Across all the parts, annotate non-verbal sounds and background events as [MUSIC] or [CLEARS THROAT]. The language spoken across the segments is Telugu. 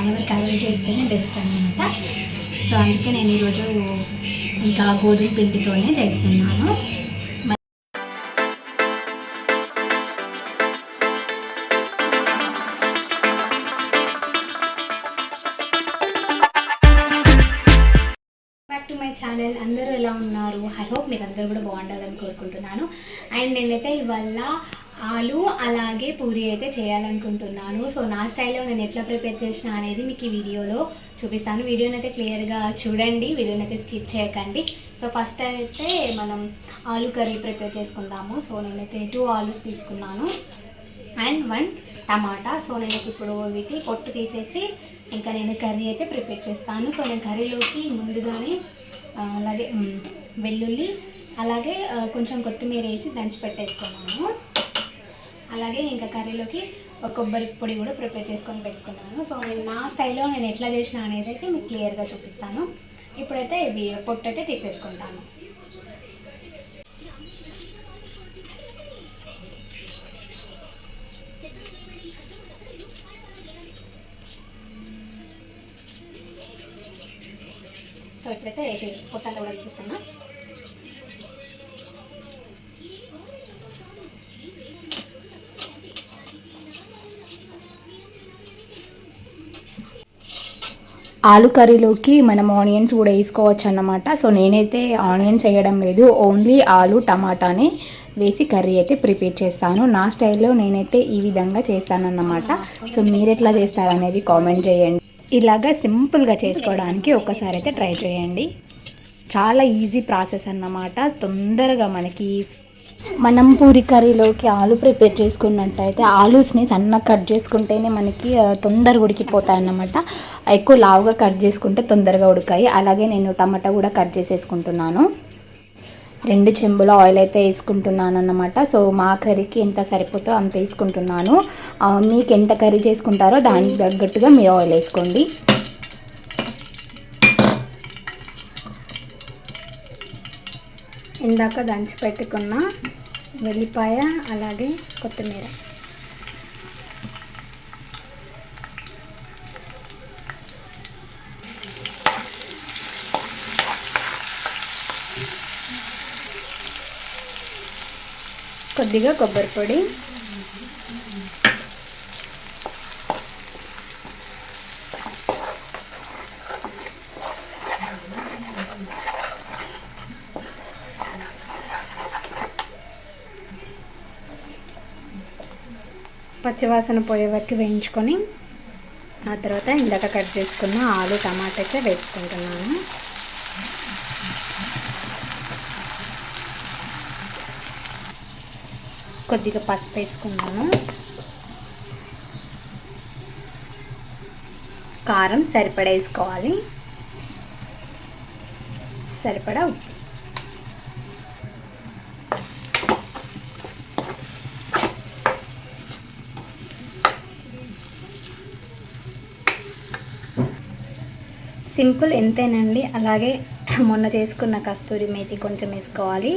వన్ అవర్ చేస్తేనే బెస్ట్ అనమాట సో అందుకే నేను ఈరోజు ఇంకా గోధుమ పిండితోనే చేస్తున్నాను. మై ఛానల్ అందరూ ఎలా ఉన్నారు? ఐ హోప్ మీరు అందరూ కూడా బాగుండాలని కోరుకుంటున్నాను. అండ్ నేనైతే ఇవాళ ఆలు అలాగే పూరి అయితే చేయాలనుకుంటున్నాను. సో నా స్టైల్లో నేను ఎట్లా ప్రిపేర్ చేసిన అనేది మీకు ఈ వీడియోలో చూపిస్తాను. వీడియోని అయితే క్లియర్గా చూడండి వీడియోని అయితే స్కిప్ చేయకండి. సో ఫస్ట్ అయితే మనం ఆలు కర్రీ ప్రిపేర్ చేసుకుందాము. సో నేనైతే టూ ఆలూస్ తీసుకున్నాను. And one tomato. సో నేను ఇప్పుడు వీటి పొట్టు తీసేసి ఇంకా నేను కర్రీ అయితే ప్రిపేర్ చేస్తాను. సో నేను కర్రీలోకి ముందుగానే అలాగే వెల్లుల్లి అలాగే కొంచెం కొత్తిమీర వేసి దంచి పెట్టేసుకున్నాను. అలాగే ఇంకా కర్రీలోకి ఒక కొబ్బరి పొడి కూడా ప్రిపేర్ చేసుకొని పెట్టుకున్నాను. సో నేను నా స్టైల్లో నేను ఎట్లా చేసిన అనేది అయితే మీకు క్లియర్గా చూపిస్తాను. ఇప్పుడైతే ఇవి పొట్టు అయితే తీసేసుకుంటాను. సో ఇప్పుడైతే పొట్టంతా కూడా ఇచ్చేస్తాను ఆలు కర్రీలోకి మనం ఆనియన్స్ కూడా వేసుకోవచ్చు అన్నమాట సో నేనైతే ఆనియన్స్ వేయడం లేదు. ఓన్లీ ఆలు టమాటానే వేసి కర్రీ అయితే ప్రిపేర్ చేస్తాను. నా స్టైల్లో నేనైతే ఈ విధంగా చేస్తానన్నమాట. సో మీరు ఎట్లా చేస్తారనేది కామెంట్ చేయండి. ఇలాగా సింపుల్గా చేసుకోవడానికి ఒక్కసారి అయితే ట్రై చేయండి. చాలా ఈజీ ప్రాసెస్ అన్నమాట. తొందరగా మనకి మనం పూరి కర్రీలోకి ఆలు ప్రిపేర్ చేసుకున్నట్టయితే ఆలూస్ని సన్నగా కట్ చేసుకుంటేనే మనకి తొందరగా ఉడికిపోతాయి అన్నమాట ఎక్కువ లావుగా కట్ చేసుకుంటే తొందరగా ఉడకాయి. అలాగే నేను టమాటా కూడా కట్ చేసేసుకుంటున్నాను. రెండు చెంబుల ఆయిల్ అయితే వేసుకుంటున్నాను అన్నమాట సో మా కర్రీకి ఎంత సరిపోతో అంత వేసుకుంటున్నాను. మీకు ఎంత కర్రీ చేసుకుంటారో దానికి తగ్గట్టుగా మీరు ఆయిల్ వేసుకోండి. ఇందాక దంచి పెట్టుకున్న వెల్లిపాయ అలాగే కొత్తిమీర. కొద్దిగా కొబ్బరి పొడి పచ్చివాసన పోయే వరకు వేయించుకొని ఆ తర్వాత ఇందాక కట్ చేసుకున్న ఆలు టమాటా అయితే వేసుకుంటున్నాను. కొద్దిగా పసుపు వేసుకున్నాను. కారం సరిపడా వేసుకోవాలి. సరిపడా ఉప్పు. సింపుల్ ఎంతేనండి. అలాగే [CLEARS THROAT] మొన్న చేసుకున్న కస్తూరి మేతి కొంచెం వేసుకోవాలి.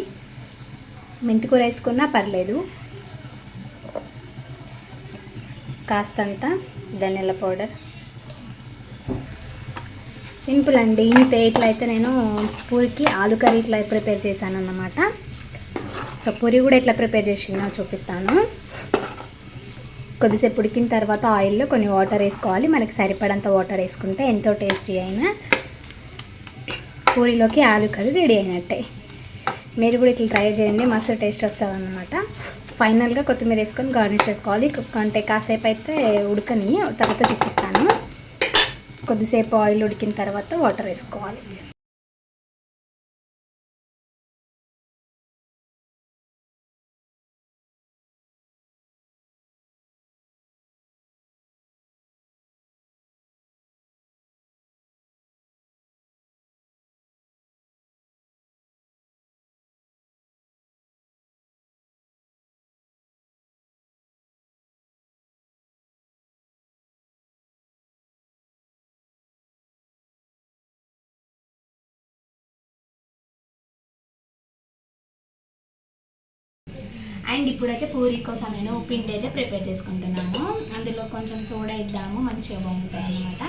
మెంతికూర వేసుకున్నా పర్లేదు. కాస్తంత ధనియాల పౌడర్. సింపుల్ అండి. ఇంతే ఇట్లా అయితే నేను పూరికి ఆలు కర్రీ ఇట్లా ప్రిపేర్ చేశాను అన్నమాట సో పూరి కూడా ఎట్లా ప్రిపేర్ చేసిందో చూపిస్తాను. కొద్దిసేపు ఉడికిన తర్వాత ఆయిల్లో కొన్ని వాటర్ వేసుకోవాలి. మనకి సరిపడంత వాటర్ వేసుకుంటే ఎంతో టేస్టీ అయినా పూరిలోకి ఆలు కర్రీ రెడీ అయినట్టే. మీరు కూడా ఇట్లా ట్రై చేయండి. మస్తు టేస్ట్ వస్తుంది అనమాట ఫైనల్గా కొత్తిమీర వేసుకొని గార్నిష్ చేసుకోవాలి. అంటే కాసేపు అయితే ఉడకని తర్వాత తిప్పిస్తాను. కొద్దిసేపు ఆయిల్ ఉడికిన తర్వాత వాటర్ వేసుకోవాలి. అండ్ ఇప్పుడైతే పూరి కోసం నేను పిండి అయితే ప్రిపేర్ చేసుకుంటున్నాను. అందులో కొంచెం సోడా ఇద్దాము మంచిగా బాగుంటుంది అనమాట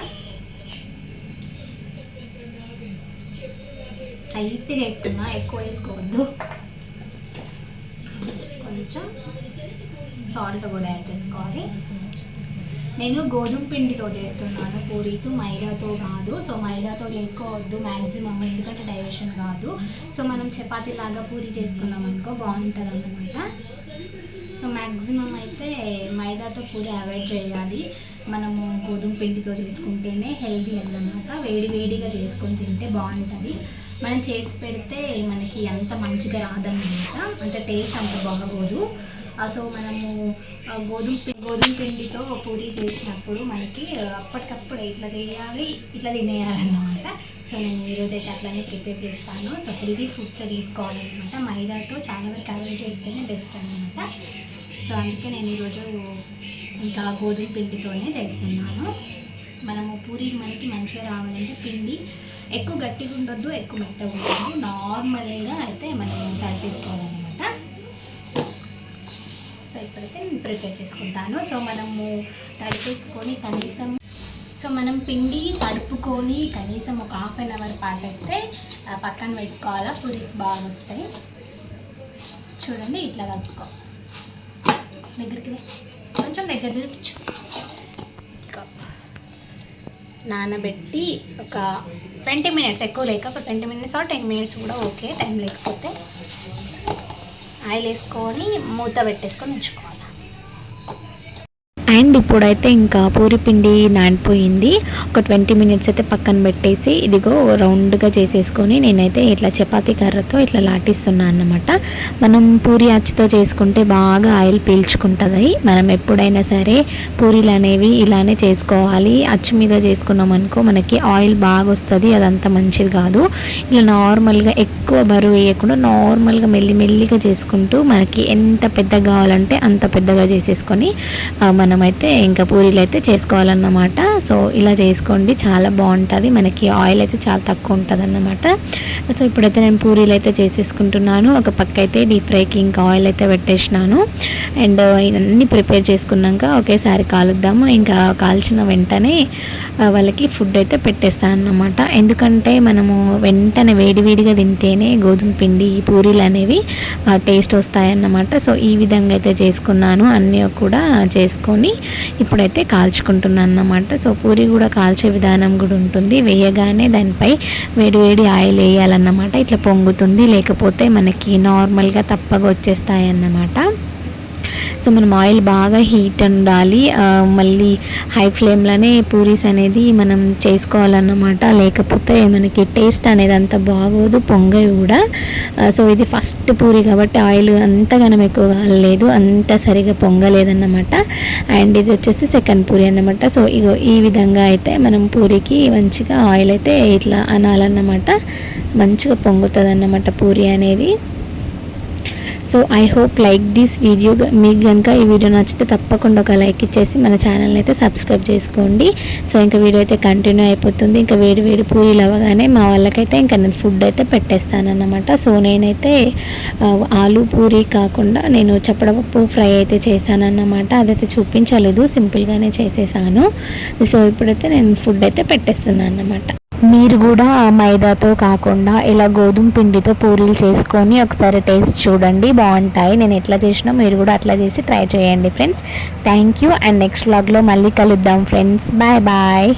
టైట్గా వేసుకున్నా ఎక్కువ వేసుకోవద్దు. కొంచెం సాల్ట్ కూడా యాడ్ చేసుకోవాలి. నేను గోధుమ పిండితో చేస్తున్నాను. పూరీస్ మైదాతో కాదు. సో మైదాతో చేసుకోవద్దు మ్యాక్సిమం ఎందుకంటే డైజెషన్ కాదు. సో మనం చపాతీ లాగా పూరి చేసుకున్నాం అనుకో బాగుంటుంది అన్నమాట. సో మ్యాక్సిమం అయితే మైదాతో పూరి అవాయిడ్ చేయాలి. మనము గోధుమ పిండితో చేసుకుంటేనే హెల్దీ అన్నమాట. వేడి వేడిగా చేసుకొని తింటే బాగుంటుంది. మనం చేసి పెడితే మనకి అంత మంచిగా రాదన్నమాట. అంటే టేస్ట్ అంత బాగోదు. సో మనము గోధుమ గోధుమ పిండితో పూరి చేసినప్పుడు మనకి అప్పటికప్పుడు ఇట్లా చేయాలి ఇట్లా తినేయాలన్నమాట. సో నేను ఈరోజు అయితే అట్లానే ప్రిపేర్ చేస్తాను. సో హెల్దీ ఫుడ్స్ తీసుకోవాలన్నమాట. మైదాతో చాలా వరకు అవాయిడ్ చేస్తేనే బెస్ట్ అనమాట సో అందుకే నేను ఈరోజు ఇంకా గోధుమ పిండితోనే చేస్తున్నాను. మనము పూరి మనకి మంచిగా రావాలంటే పిండి ఎక్కువ గట్టిగా ఉండొద్దు ఎక్కువ మెత్తగా ఉండదు నార్మల్గా అయితే మనం తడిపేసుకోవాలన్నమాట ఇప్పుడైతే నేను ప్రిపేర్ చేసుకుంటాను. సో మనము తడిపేసుకొని కనీసం సో మనం పిండి తడుపుకొని కనీసం ఒక హాఫ్ అన్ అవర్ పాటు అయితే పక్కన పెట్టుకోవాలా? పూరీస్ బాగా వస్తాయి. చూడండి ఇట్లా కలుపుకో దగ్గరికి కొంచెం దగ్గర తిరిగి నానబెట్టి ఒక ట్వంటీ మినిట్స్ ఎక్కువ లేక ఒక twenty minutes or ten minutes కూడా ఓకే టైం లేకపోతే ఆయిల్ వేసుకొని మూత పెట్టేసుకొని ఉంచుకో. అండ్ ఇప్పుడైతే ఇంకా పూరి పిండి నానిపోయింది. ఒక ట్వంటీ మినిట్స్ అయితే పక్కన పెట్టేసి ఇదిగో రౌండ్గా చేసేసుకొని నేనైతే ఇట్లా చపాతీ కర్రతో ఇట్లా లాటిస్తున్నాను అన్నమాట. మనం పూరి అచ్చుతో చేసుకుంటే బాగా ఆయిల్ పీల్చుకుంటుంది. మనం ఎప్పుడైనా సరే పూరీలు అనేవి ఇలానే చేసుకోవాలి. అచ్చు మీద చేసుకున్నాం అనుకో మనకి ఆయిల్ బాగా వస్తుంది అదంతా మంచిది కాదు. ఇలా నార్మల్గా ఎక్కువ బరువు వేయకుండా నార్మల్గా మెల్లి మెల్లిగా చేసుకుంటూ మనకి ఎంత పెద్దగా కావాలంటే అంత పెద్దగా చేసేసుకొని మనం అయితే ఇంకా పూరీలు అయితే చేసుకోవాలన్నమాట. సో ఇలా చేసుకోండి. చాలా బాగుంటుంది. మనకి ఆయిల్ అయితే చాలా తక్కువ ఉంటుంది అన్నమాట సో ఇప్పుడైతే నేను పూరీలు అయితే చేసేసుకుంటున్నాను. ఒక పక్క అయితే డీప్ ఫ్రైకి ఇంకా ఆయిల్ అయితే పెట్టేసినాను. అండ్ ఇవన్నీ ప్రిపేర్ చేసుకున్నాక ఒకేసారి కాలుద్దాము. ఇంకా కాల్చిన వెంటనే వాళ్ళకి ఫుడ్ అయితే పెట్టేస్తాను అన్నమాట ఎందుకంటే మనము వెంటనే వేడివేడిగా తింటేనే గోధుమ పిండి పూరీలు అనేవి టేస్ట్ వస్తాయన్నమాట. సో ఈ విధంగా అయితే చేసుకున్నాను. అన్నీ కూడా చేసుకొని ఇప్పుడైతే కాల్చుకుంటున్నాను అన్నమాట సో పూరి కూడా కాల్చే విధానం కూడా ఉంటుంది. వేయగానే దానిపై వేడి వేడి ఆయిల్ వేయాలన్నమాట. ఇట్లా పొంగుతుంది. లేకపోతే మనకి నార్మల్గా తప్పగా వచ్చేస్తాయి అన్నమాట సో మనం ఆయిల్ బాగా హీట్ ఉండాలి. మళ్ళీ హై ఫ్లేమ్లోనే పూరీస్ అనేది మనం చేసుకోవాలన్నమాట. లేకపోతే మనకి టేస్ట్ అనేది అంత బాగోదు పొంగ కూడా. సో ఇది ఫస్ట్ పూరి కాబట్టి ఆయిల్ అంతగానం ఎక్కువ కాలేదు అంత సరిగా పొంగలేదన్నమాట. అండ్ ఇది వచ్చేసి సెకండ్ పూరి అన్నమాట. సో ఇగో ఈ విధంగా అయితే మనం పూరికి మంచిగా ఆయిల్ అయితే ఇట్లా అనాలన్నమాట. మంచిగా పొంగుతుంది అన్నమాట పూరి అనేది. So I hope like this video మీకు కనుక ఈ వీడియో నచ్చితే తప్పకుండా ఒక లైక్ ఇచ్చేసి మన ఛానల్ని అయితే సబ్స్క్రైబ్ చేసుకోండి. సో ఇంకా వీడియో అయితే కంటిన్యూ అయిపోతుంది. ఇంకా వేడి వేడి పూరీలు అవ్వగానే మా వాళ్ళకైతే ఇంకా నేను ఫుడ్ అయితే పెట్టేస్తానన్నమాట. సో నేనైతే ఆలు పూరి కాకుండా నేను చప్పడపప్పు ఫ్రై అయితే చేశానన్నమాట. అదైతే చూపించలేదు. సింపుల్గానే చేసేసాను. సో ఇప్పుడైతే నేను ఫుడ్ అయితే పెట్టేస్తున్నాను అన్నమాట మీరు కూడా మైదాతో కాకుండా ఇలా గోధుమ పిండితో పూరీలు చేసుకొని ఒకసారి టేస్ట్ చూడండి బాగుంటాయి. నేను ఎట్లా చేసినా మీరు కూడా అట్లా చేసి ట్రై చేయండి friends. Thank you and next వ్లాగ్లో మళ్ళీ కలుద్దాం ఫ్రెండ్స్. Bye bye.